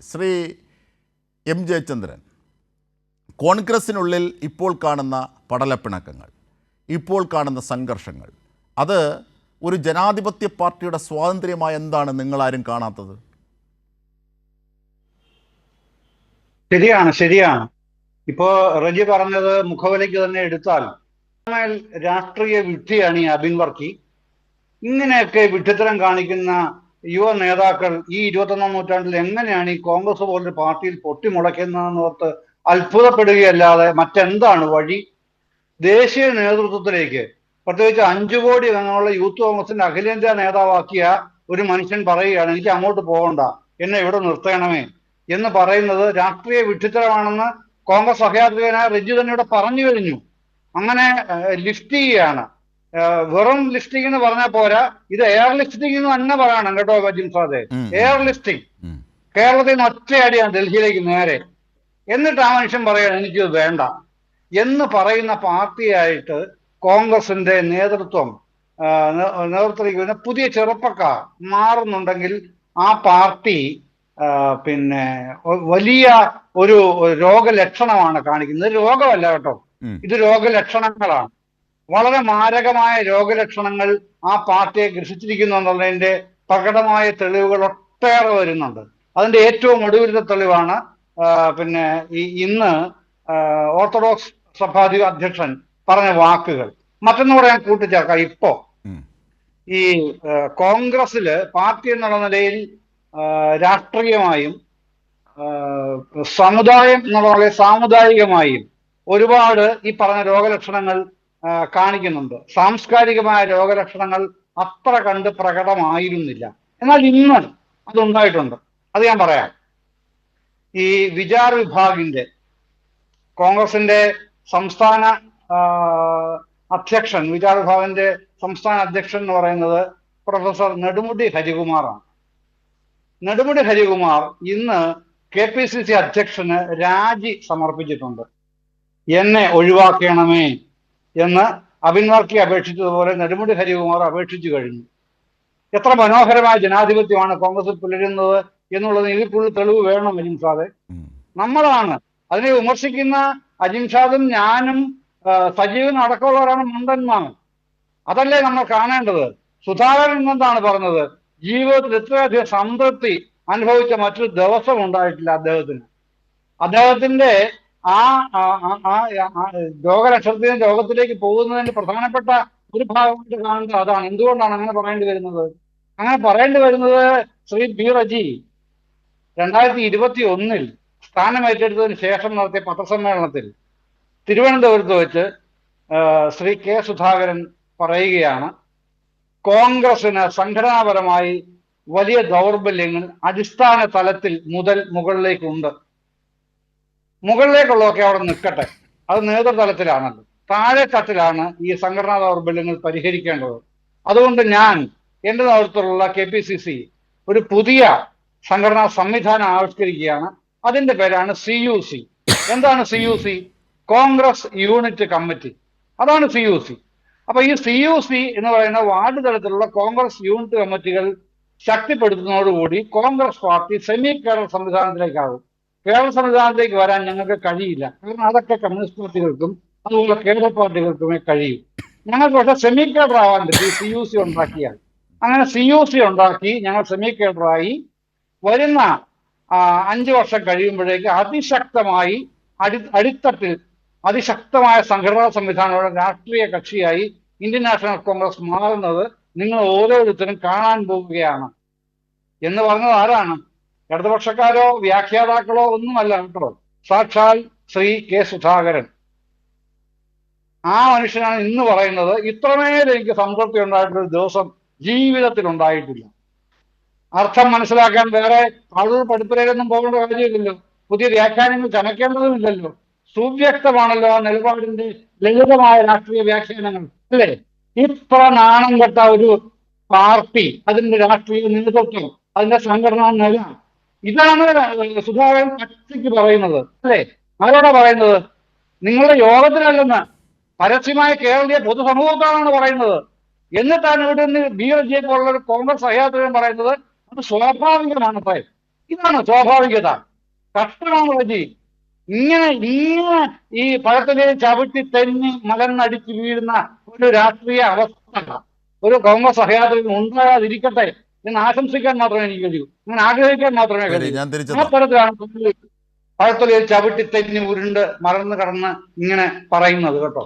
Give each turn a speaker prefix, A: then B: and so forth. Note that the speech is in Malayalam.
A: ശ്രീ എം ജയചന്ദ്രൻ കോൺഗ്രസ്സിനുള്ളിൽ ഇപ്പോൾ കാണുന്ന പടലപ്പിണക്കങ്ങൾ ഇപ്പോൾ കാണുന്ന സംഘർഷങ്ങൾ അത് ഒരു ജനാധിപത്യ പാർട്ടിയുടെ സ്വാതന്ത്ര്യമായ എന്താണ് നിങ്ങളാരും കാണാത്തത്?
B: ശരിയാണ് ശരിയാണ്. ഇപ്പോ റജി പറഞ്ഞത് മുഖവിലയ്ക്ക് തന്നെ എടുത്താൽ. രാഷ്ട്രീയ വിഡ്ഢിയാണ് ഈ അബിൻ വർക്കി. ഇങ്ങനെയൊക്കെ വിഡ്ഢിത്തരം കാണിക്കുന്ന യുവ നേതാക്കൾ ഈ ഇരുപത്തൊന്നാം നൂറ്റാണ്ടിൽ എങ്ങനെയാണ് ഈ കോൺഗ്രസ് പോലൊരു പാർട്ടിയിൽ പൊട്ടിമുളയ്ക്കുന്നതെന്ന് ഓർത്ത് അത്ഭുതപ്പെടുകയല്ലാതെ മറ്റെന്താണ് വഴി? ദേശീയ നേതൃത്വത്തിലേക്ക് പ്രത്യേകിച്ച് അഞ്ചു കോടി അംഗങ്ങളുള്ള യൂത്ത് കോൺഗ്രസിന്റെ അഖിലേന്ത്യാ നേതാവാക്കിയ ഒരു മനുഷ്യൻ പറയുകയാണ് എനിക്ക് അങ്ങോട്ട് പോകണ്ട എന്നെ ഇവിടെ നിർത്തണമേ എന്ന് പറയുന്നത് രാഷ്ട്രീയ വിഡ്ഢിത്തരമാണെന്ന് കോൺഗ്രസ് സഹയാത്രികനായ റിജു തന്നെ ഇവിടെ പറഞ്ഞു കഴിഞ്ഞു. അങ്ങനെ ലിഫ്റ്റ് ചെയ്യുകയാണ്. വെറും ലിഫ്റ്റിംഗ് എന്ന് പറഞ്ഞാൽ പോരാ. ഇത് എയർ ലിഫ്റ്റിംഗ് എന്ന് തന്നെ പറയണം കേട്ടോ ബജിൻ സാദെ എയർ ലിഫ്റ്റിംഗ്. കേരളത്തിൽ നിന്ന് ഒറ്റയടിയാണ് ഡൽഹിയിലേക്ക് നേരെ. എന്നിട്ട് ആ മനുഷ്യൻ പറയണം എനിക്കിത് വേണ്ട. എന്ന് പറയുന്ന പാർട്ടിയായിട്ട് കോൺഗ്രസിന്റെ നേതൃത്വം ആ, നേ- നേതൃത്വത്തിലേക്ക് വരുന്ന പുതിയ ചെറുപ്പക്കാർ മാറുന്നുണ്ടെങ്കിൽ ആ പാർട്ടി പിന്നെ വലിയ ഒരു രോഗലക്ഷണമാണ് കാണിക്കുന്നത്. രോഗമല്ല കേട്ടോ. ഇത് രോഗലക്ഷണങ്ങളാണ്. വളരെ മാരകമായ രോഗലക്ഷണങ്ങൾ ആ പാർട്ടിയെ ഗ്രസിച്ചിരിക്കുന്നു എന്നുള്ളതിന്റെ പ്രകടമായ തെളിവുകൾ ഒട്ടേറെ വരുന്നുണ്ട്. അതിന്റെ ഏറ്റവും ഒടുവിലത്തെ തെളിവാണ് പിന്നെ ഈ ഇന്ന് ഓർത്തഡോക്സ് സഭാധി അധ്യക്ഷൻ പറഞ്ഞ വാക്കുകൾ. മറ്റൊന്നുകൂടെ ഞാൻ കൂട്ടിച്ചേർക്കാം. ഇപ്പോ ഈ കോൺഗ്രസിൽ കോൺഗ്രസ്സിൽ പാർട്ടി എന്നുള്ള നിലയിൽ രാഷ്ട്രീയമായും സമുദായം എന്നുള്ള സാമുദായികമായും ഒരുപാട് ഈ പറഞ്ഞ രോഗലക്ഷണങ്ങൾ കാണിക്കുന്നുണ്ട്. സാംസ്കാരികമായ രോഗലക്ഷണങ്ങൾ അത്ര കണ്ട് പ്രകടമായിരുന്നില്ല. എന്നാൽ ഇന്ന് അതുണ്ടായിട്ടുണ്ട് അത് ഞാൻ പറയാം. ഈ വിചാർ വിഭാഗിന്റെ കോൺഗ്രസിന്റെ സംസ്ഥാന അധ്യക്ഷൻ വിചാർ വിഭാഗിന്റെ സംസ്ഥാന അധ്യക്ഷൻ എന്ന് പറയുന്നത് പ്രൊഫസർ നെടുമുടി ഹരികുമാറാണ്. നെടുമുടി ഹരികുമാർ ഇന്ന് കെ പി സി സി അധ്യക്ഷന് രാജി സമർപ്പിച്ചിട്ടുണ്ട്. എന്നെ ഒഴിവാക്കണമേ. എന്ന് അഭിൻവർക്കി അപേക്ഷിച്ചതുപോലെ നെടുമുടി ഹരികുമാർ അപേക്ഷിച്ചു കഴിഞ്ഞു. എത്ര മനോഹരമായ ജനാധിപത്യമാണ് കോൺഗ്രസിൽ പുലരുന്നത് എന്നുള്ളത് ഇതിൽ തെളിവ് വേണം
A: അജിംഷാദെ
B: നമ്മളാണ്. അതിനെ വിമർശിക്കുന്ന അജിംഷാദും ഞാനും സജീവനും അടക്കമുള്ളവരാണ് മണ്ടന്മാർ. അതല്ലേ നമ്മൾ കാണേണ്ടത്? സുധാകരൻ എന്താണ് പറഞ്ഞത്? ജീവിതത്തിൽ ഇത്രയധികം സംതൃപ്തി അനുഭവിച്ച മറ്റൊരു ദിവസം ഉണ്ടായിട്ടില്ല അദ്ദേഹത്തിന്. അദ്ദേഹത്തിന്റെ ആ രോഗലക്ഷണത്തിന് രോഗത്തിലേക്ക് പോകുന്നതിന് പ്രധാനപ്പെട്ട ഒരു ഭാഗമായിട്ട് കാണുന്നത് അതാണ്. എന്തുകൊണ്ടാണ് അങ്ങനെ പറയേണ്ടി വരുന്നത്? അങ്ങനെ പറയേണ്ടി വരുന്നത് ശ്രീ ബി റജി രണ്ടായിരത്തി ഇരുപത്തി ഒന്നിൽ സ്ഥാനമേറ്റെടുത്തതിന് ശേഷം നടത്തിയ പത്രസമ്മേളനത്തിൽ തിരുവനന്തപുരത്ത് വെച്ച് ശ്രീ കെ സുധാകരൻ പറയുകയാണ് കോൺഗ്രസിന് സംഘടനാപരമായി വലിയ ദൗർബല്യങ്ങൾ അടിസ്ഥാന തലത്തിൽ മുതൽ മുകളിലേക്കുണ്ട്. മുകളിലേക്കുള്ളതൊക്കെ അവിടെ നിൽക്കട്ടെ. അത് നേതൃതലത്തിലാണല്ലോ. താഴെ തട്ടിലാണ് ഈ സംഘടനാ ദൗർബല്യങ്ങൾ പരിഹരിക്കേണ്ടത്. അതുകൊണ്ട് ഞാൻ എന്റെ നേതൃത്വത്തിലുള്ള കെ പി സി സി ഒരു പുതിയ സംഘടനാ സംവിധാനം ആവിഷ്കരിക്കുകയാണ്. അതിന്റെ പേരാണ് സി യു സി. എന്താണ് C U C? Congress unit committee. അതാണ് സി യു സി. അപ്പൊ ഈ സി യു സി എന്ന് പറയുന്ന വാർഡ് തലത്തിലുള്ള കോൺഗ്രസ് യൂണിറ്റ് കമ്മിറ്റികൾ ശക്തിപ്പെടുത്തുന്നതോടുകൂടി കോൺഗ്രസ് പാർട്ടി സെമി കേരള സംവിധാനത്തിലേക്കാകും. കേരള സംവിധാനത്തിലേക്ക് വരാൻ ഞങ്ങൾക്ക് കഴിയില്ല. കാരണം അതൊക്കെ കമ്മ്യൂണിസ്റ്റ് പാർട്ടികൾക്കും അതുപോലെ കേരള പാർട്ടികൾക്കുമേ കഴിയും. ഞങ്ങൾക്ക് പക്ഷെ സെമി കേഡർ ആവാൻ പറ്റി സി യു സി ഉണ്ടാക്കിയാൽ അങ്ങനെ സി യു സി ഉണ്ടാക്കി ഞങ്ങൾ സെമി കേഡറായി വരുന്ന അഞ്ച് വർഷം കഴിയുമ്പോഴേക്ക് അതിശക്തമായി അടി അടിത്തട്ടിൽ അതിശക്തമായ സംഘടനാ സംവിധാനമുള്ള രാഷ്ട്രീയ കക്ഷിയായി ഇന്ത്യൻ നാഷണൽ കോൺഗ്രസ് മാറുന്നത് നിങ്ങൾ ഓരോരുത്തരും കാണാൻ പോവുകയാണ്. എന്ന് പറഞ്ഞത് ആരാണ്? ഇടതുപക്ഷക്കാരോ വ്യാഖ്യാതാക്കളോ ഒന്നുമല്ല കേട്ടോ. സാക്ഷാൽ ശ്രീ കെ സുധാകരൻ. ആ മനുഷ്യനാണ് ഇന്ന് പറയുന്നത് ഇത്രമേൽ എനിക്ക് സംതൃപ്തി ഉണ്ടായിട്ടുള്ള ദിവസം ജീവിതത്തിൽ ഉണ്ടായിട്ടില്ല. അർത്ഥം മനസ്സിലാക്കാൻ വേറെ ആളുകൾ പഠിപ്പുരയിലൊന്നും പോകേണ്ട കാര്യമില്ലല്ലോ. പുതിയ വ്യാഖ്യാനങ്ങൾ ചമയ്ക്കേണ്ടതുമില്ലല്ലോ. സുവ്യക്തമാണല്ലോ ആ നിലപാടിന്റെ ലളിതമായ രാഷ്ട്രീയ വ്യാഖ്യാനങ്ങൾ അല്ലേ? ഇത്ര നാണം കെട്ട ഒരു പാർട്ടി അതിന്റെ രാഷ്ട്രീയ നേതൃത്വം അതിന്റെ സംഘടനാ നില ഇതാണ് സുധാകരൻ പച്ചയ്ക്ക് പറയുന്നത് അല്ലേ? ആരോടാ പറയുന്നത്? നിങ്ങളുടെ യോഗത്തിനല്ലെന്ന് പരസ്യമായ കേരളീയ പൊതുസമൂഹത്താണ് പറയുന്നത്. എന്നിട്ടാണ് ഇവിടെ നിന്ന് ബി എൽ ജെ പോലുള്ള ഒരു കോൺഗ്രസ് സഹയാത്രികൻ പറയുന്നത്. അത് സ്വാഭാവികമാണ് അത്രേ ഇതാണ് സ്വാഭാവികത. കഷ്ടമാണ് വജി ഇങ്ങനെ ഇങ്ങനെ ഈ പഴത്തിലെ ചവിട്ടി തെന്നി മലന്നടിച്ച് വീഴുന്ന ഒരു രാഷ്ട്രീയ അവസ്ഥ ഒരു കോൺഗ്രസ് സഹയാത്രികൻ ഉണ്ടാകാതിരിക്കട്ടെ. എന്ന് ആശംസിക്കാൻ മാത്രമേ എനിക്ക് കഴിയൂ. അങ്ങനെ ആഗ്രഹിക്കാൻ മാത്രമേ കഴിയൂ. ആ തരത്തിലാണ് പഴത്തൊലിയിൽ ചവിട്ടി തെന്നി ഉരുണ്ട് മറന്നു കടന്ന് ഇങ്ങനെ പറയുന്നത് കേട്ടോ.